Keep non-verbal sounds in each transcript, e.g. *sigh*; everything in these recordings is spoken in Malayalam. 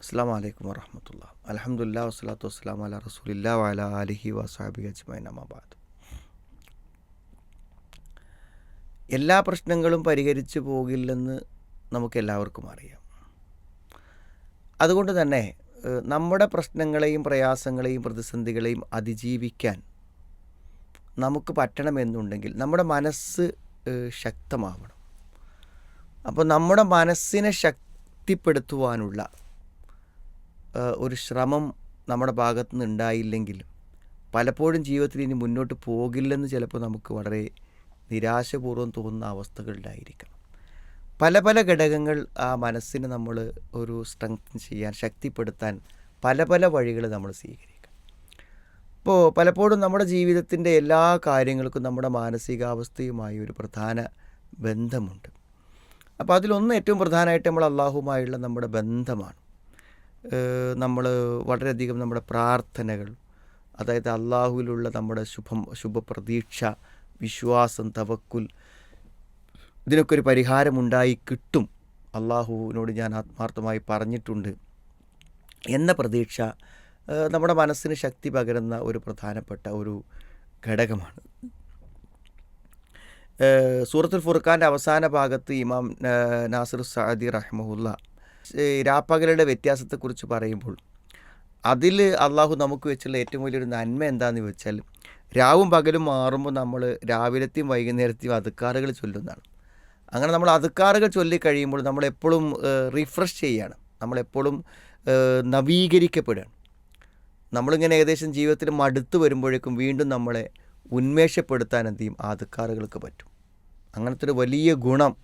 അസ്സാം വലൈക്കും വറഹമത്തുള്ള അലഹമുല്ലാ വസ്സലാത്തു വസ്സലാം അല റസൂലില്ല വല അലിഹി വസാബി അജ്മൈൻ അമാബാദ് എല്ലാ പ്രശ്നങ്ങളും പരിഹരിച്ചു പോകില്ലെന്ന് നമുക്കെല്ലാവർക്കും അറിയാം. അതുകൊണ്ട് തന്നെ നമ്മുടെ പ്രശ്നങ്ങളെയും പ്രയാസങ്ങളെയും പ്രതിസന്ധികളെയും അതിജീവിക്കാൻ നമുക്ക് പറ്റണമെന്നുണ്ടെങ്കിൽ നമ്മുടെ മനസ്സ് ശക്തമാവണം. അപ്പോൾ നമ്മുടെ മനസ്സിനെ ശക്തിപ്പെടുത്തുവാനുള്ള ഒരു ശ്രമം നമ്മുടെ ഭാഗത്തു നിന്ന് ഉണ്ടായില്ലെങ്കിൽ പലപ്പോഴും ജീവിതത്തിൽ ഇനി മുന്നോട്ട് പോകില്ലെന്ന് ചിലപ്പോൾ നമുക്ക് വളരെ നിരാശപൂർവം തോന്നുന്ന അവസ്ഥകളിലായിരിക്കണം പല പല ഘടകങ്ങൾ ആ മനസ്സിനെ നമ്മൾ ഒരു സ്ട്രെങ്തൻ ചെയ്യാൻ ശക്തിപ്പെടുത്താൻ പല പല വഴികൾ നമ്മൾ സ്വീകരിക്കണം ഇപ്പോൾ പലപ്പോഴും നമ്മുടെ ജീവിതത്തിന്റെ എല്ലാ കാര്യങ്ങൾക്കും നമ്മുടെ മാനസികാവസ്ഥയുമായി ഒരു പ്രധാന ബന്ധമുണ്ട്. അപ്പോൾ അതിലൊന്ന് ഏറ്റവും പ്രധാനമായിട്ട് നമ്മൾ അള്ളാഹുമായുള്ള നമ്മുടെ ബന്ധമാണ്. നമ്മൾ വളരെയധികം നമ്മുടെ പ്രാർത്ഥനകൾ അതായത് അള്ളാഹുവിലുള്ള നമ്മുടെ ശുഭം ശുഭപ്രതീക്ഷ വിശ്വാസം തവക്കുൽ ഇതിനൊക്കെ ഒരു പരിഹാരമുണ്ടായി കിട്ടും. അള്ളാഹുവിനോട് ഞാൻ ആത്മാർത്ഥമായി പറഞ്ഞിട്ടുണ്ട്. എന്ന പ്രതീക്ഷ നമ്മുടെ മനസ്സിന് ശക്തി പകരുന്ന ഒരു പ്രധാനപ്പെട്ട ഒരു ഘടകമാണ്. സൂറത്തുൽ ഫുർഖാന്റെ അവസാന ഭാഗത്ത് ഇമാം നാസിർ സഅദി റഹ്മുല്ല രാപ്പകലുടെ വ്യത്യാസത്തെക്കുറിച്ച് പറയുമ്പോൾ അതിൽ അള്ളാഹു നമുക്ക് വെച്ചുള്ള ഏറ്റവും വലിയൊരു നന്മ എന്താണെന്ന് വെച്ചാൽ രാവും പകലും മാറുമ്പോൾ നമ്മൾ രാവിലത്തെയും വൈകുന്നേരത്തെയും അതുക്കാറുകൾ ചൊല്ലുന്നതാണ്. അങ്ങനെ നമ്മൾ അതുക്കാറുകൾ ചൊല്ലിക്കഴിയുമ്പോൾ നമ്മളെപ്പോഴും റിഫ്രഷ് ചെയ്യുകയാണ്. നമ്മളെപ്പോഴും നവീകരിക്കപ്പെടുകയാണ്. നമ്മളിങ്ങനെ ഏകദേശം ജീവിതത്തിൽ മടുത്ത് വരുമ്പോഴേക്കും വീണ്ടും നമ്മളെ ഉന്മേഷപ്പെടുത്താൻ എന്ത് ചെയ്യും? ആ അതുക്കാറുകൾക്ക് പറ്റും. അങ്ങനത്തെ ഒരു വലിയ ഗുണം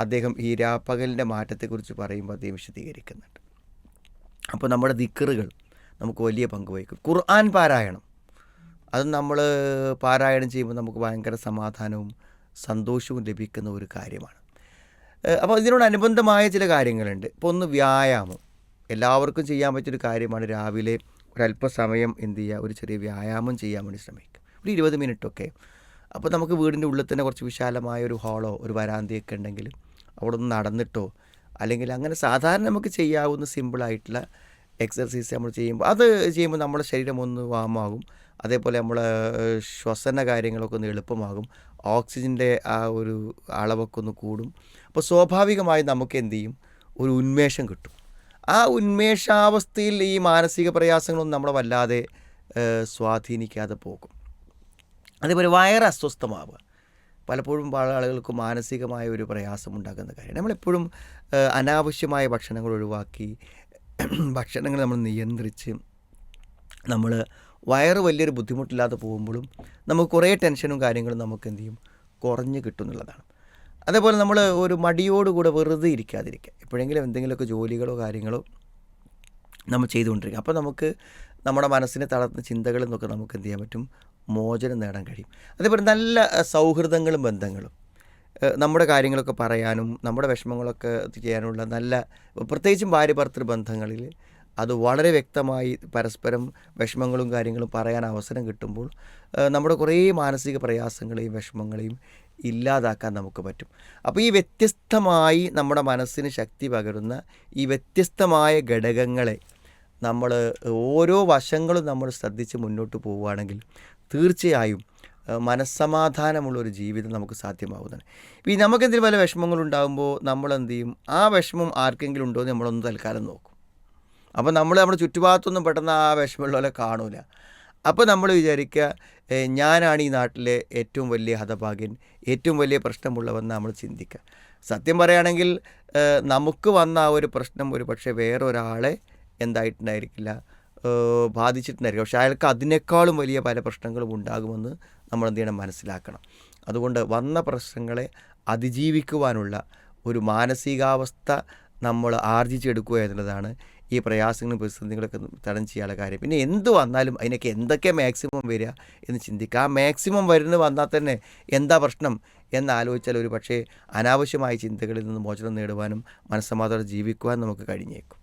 അദ്ദേഹം ഈ രാപ്പകലിന്റെ മാറ്റത്തെക്കുറിച്ച് പറയുമ്പോൾ അദ്ദേഹം വിശദീകരിക്കുന്നുണ്ട്. അപ്പോൾ നമ്മുടെ ദിക്കറുകൾ നമുക്ക് വലിയ പങ്ക് വഹിക്കും. ഖുർആൻ പാരായണം. അത് നമ്മൾ പാരായണം ചെയ്യുമ്പോൾ നമുക്ക് ഭയങ്കര സമാധാനവും സന്തോഷവും ലഭിക്കുന്ന ഒരു കാര്യമാണ്. അപ്പോൾ ഇതിനോടനുബന്ധമായ ചില കാര്യങ്ങളുണ്ട്. ഇപ്പോൾ ഒന്ന് വ്യായാമം. എല്ലാവർക്കും ചെയ്യാൻ പറ്റിയൊരു കാര്യമാണ് രാവിലെ ഒരല്പസമയം എന്ത് ചെയ്യുക ഒരു ചെറിയ വ്യായാമം ചെയ്യാൻ വേണ്ടി ശ്രമിക്കുക. ഒരു ഇരുപത് മിനിറ്റൊക്കെ. അപ്പോൾ നമുക്ക് വീടിന്റെ ഉള്ളിൽ തന്നെ കുറച്ച് വിശാലമായ ഒരു ഹാളോ ഒരു വരാന്തയൊക്കെ ഉണ്ടെങ്കിൽ അവിടെ ഒന്ന് നടന്നിട്ടോ? അല്ലെങ്കിൽ അങ്ങനെ സാധാരണ നമുക്ക് ചെയ്യാവുന്ന സിമ്പിളായിട്ടുള്ള എക്സർസൈസ് നമ്മൾ ചെയ്യുമ്പോൾ അത് ചെയ്യുമ്പോൾ നമ്മുടെ ശരീരം ഒന്ന് വാമാകും അതേപോലെ നമ്മളെ ശ്വസന കാര്യങ്ങളൊക്കെ ഒന്ന് എളുപ്പമാകും. ഓക്സിജന്റെ ആ ഒരു അളവൊക്കെ ഒന്ന് കൂടും. അപ്പോൾ സ്വാഭാവികമായി നമുക്ക് എന്ത് ചെയ്യും? ഒരു ഉന്മേഷം കിട്ടും. ആ ഉന്മേഷാവസ്ഥയിൽ ഈ മാനസിക പ്രയാസങ്ങളൊന്നും നമ്മളെ വല്ലാതെ സ്വാധീനിക്കാതെ പോകും. അതേപോലെ വയറ് അസ്വസ്ഥമാവുക. പലപ്പോഴും പല ആളുകൾക്ക് മാനസികമായ ഒരു പ്രയാസം ഉണ്ടാക്കുന്ന കാര്യം. നമ്മളെപ്പോഴും അനാവശ്യമായ ഭക്ഷണങ്ങൾ ഒഴിവാക്കി *clears throat* ഭക്ഷണങ്ങൾ നമ്മൾ നിയന്ത്രിച്ച് നമ്മൾ വയറ് വലിയൊരു ബുദ്ധിമുട്ടില്ലാതെ പോകുമ്പോഴും നമുക്ക് കുറേ ടെൻഷനും കാര്യങ്ങളും നമുക്ക് എന്ത് ചെയ്യും കുറഞ്ഞു കിട്ടും എന്നുള്ളതാണ് അതേപോലെ നമ്മൾ ഒരു മടിയോടുകൂടെ വെറുതെ ഇരിക്കാതിരിക്കുക. എപ്പോഴെങ്കിലും എന്തെങ്കിലുമൊക്കെ ജോലികളോ കാര്യങ്ങളോ നമ്മൾ ചെയ്തുകൊണ്ടിരിക്കുക. അപ്പോൾ നമുക്ക് നമ്മുടെ മനസ്സിനെ തളർന്ന ചിന്തകളിൽ നിന്നൊക്കെ നമുക്ക് എന്ത് ചെയ്യാൻ പറ്റും? മോചനം നേടാൻ കഴിയും. അതേപോലെ നല്ല സൗഹൃദങ്ങളും ബന്ധങ്ങളും. നമ്മുടെ കാര്യങ്ങളൊക്കെ പറയാനും നമ്മുടെ വിഷമങ്ങളൊക്കെ ചെയ്യാനുള്ള നല്ല പ്രത്യേകിച്ചും ഭാര്യ ഭർത്തൃ ബന്ധങ്ങളിൽ അത് വളരെ വ്യക്തമായി പരസ്പരം വിഷമങ്ങളും കാര്യങ്ങളും പറയാൻ അവസരം കിട്ടുമ്പോൾ നമ്മുടെ കുറേ മാനസിക പ്രയാസങ്ങളെയും വിഷമങ്ങളെയും ഇല്ലാതാക്കാൻ നമുക്ക് പറ്റും. അപ്പോൾ ഈ വ്യത്യസ്തമായി നമ്മുടെ മനസ്സിന് ശക്തി പകരുന്ന ഈ വ്യത്യസ്തമായ ഘടകങ്ങളെ നമ്മൾ ഓരോ വശങ്ങളും നമ്മൾ ശ്രദ്ധിച്ച് മുന്നോട്ട് പോവുകയാണെങ്കിൽ തീർച്ചയായും മനസ്സമാധാനമുള്ളൊരു ജീവിതം നമുക്ക് സാധ്യമാകുന്നതാണ് ഈ നമുക്കെന്തെങ്കിലും പല വിഷമങ്ങളുണ്ടാകുമ്പോൾ നമ്മൾ എന്ത് ചെയ്യും ആ വിഷമം ആർക്കെങ്കിലും ഉണ്ടോ എന്ന് നമ്മളൊന്ന് തൽക്കാലം നോക്കും. അപ്പോൾ നമ്മൾ നമ്മുടെ ചുറ്റുഭാഗത്തൊന്നും പെട്ടെന്ന് ആ വിഷമമുള്ളവരെ കാണൂല. അപ്പോൾ നമ്മൾ വിചാരിക്കുക ഞാനാണ് ഈ നാട്ടിലെ ഏറ്റവും വലിയ ഹതഭാഗ്യൻ ഏറ്റവും വലിയ പ്രശ്നമുള്ളവെന്ന് നമ്മൾ ചിന്തിക്കുക. സത്യം പറയുകയാണെങ്കിൽ നമുക്ക് വന്ന ആ ഒരു പ്രശ്നം ഒരു പക്ഷേ വേറൊരാളെ എന്തായിട്ടുണ്ടായിരിക്കില്ല. ബാധിച്ചിട്ടുണ്ടായിരിക്കും. പക്ഷേ അയാൾക്ക് അതിനേക്കാളും വലിയ പല പ്രശ്നങ്ങളും ഉണ്ടാകുമെന്ന് നമ്മൾ എന്ത് ചെയ്യണം? മനസ്സിലാക്കണം. അതുകൊണ്ട് വന്ന പ്രശ്നങ്ങളെ അതിജീവിക്കുവാനുള്ള ഒരു മാനസികാവസ്ഥ നമ്മൾ ആർജിച്ചെടുക്കുക എന്നുള്ളതാണ് ഈ പ്രയാസങ്ങളും പ്രതിസന്ധികളൊക്കെ തടം ചെയ്യാനുള്ള കാര്യം. പിന്നെ എന്ത് വന്നാലും അതിനൊക്കെ എന്തൊക്കെ മാക്സിമം വരിക എന്ന് ചിന്തിക്കുക. ആ മാക്സിമം വരുന്ന വന്നാൽ തന്നെ എന്താ പ്രശ്നം എന്നാലോചിച്ചാൽ ഒരു പക്ഷേ അനാവശ്യമായ ചിന്തകളിൽ നിന്ന് മോചനം നേടുവാനും മനസ്സമാധാനം ജീവിക്കുവാനും നമുക്ക് കഴിഞ്ഞേക്കും.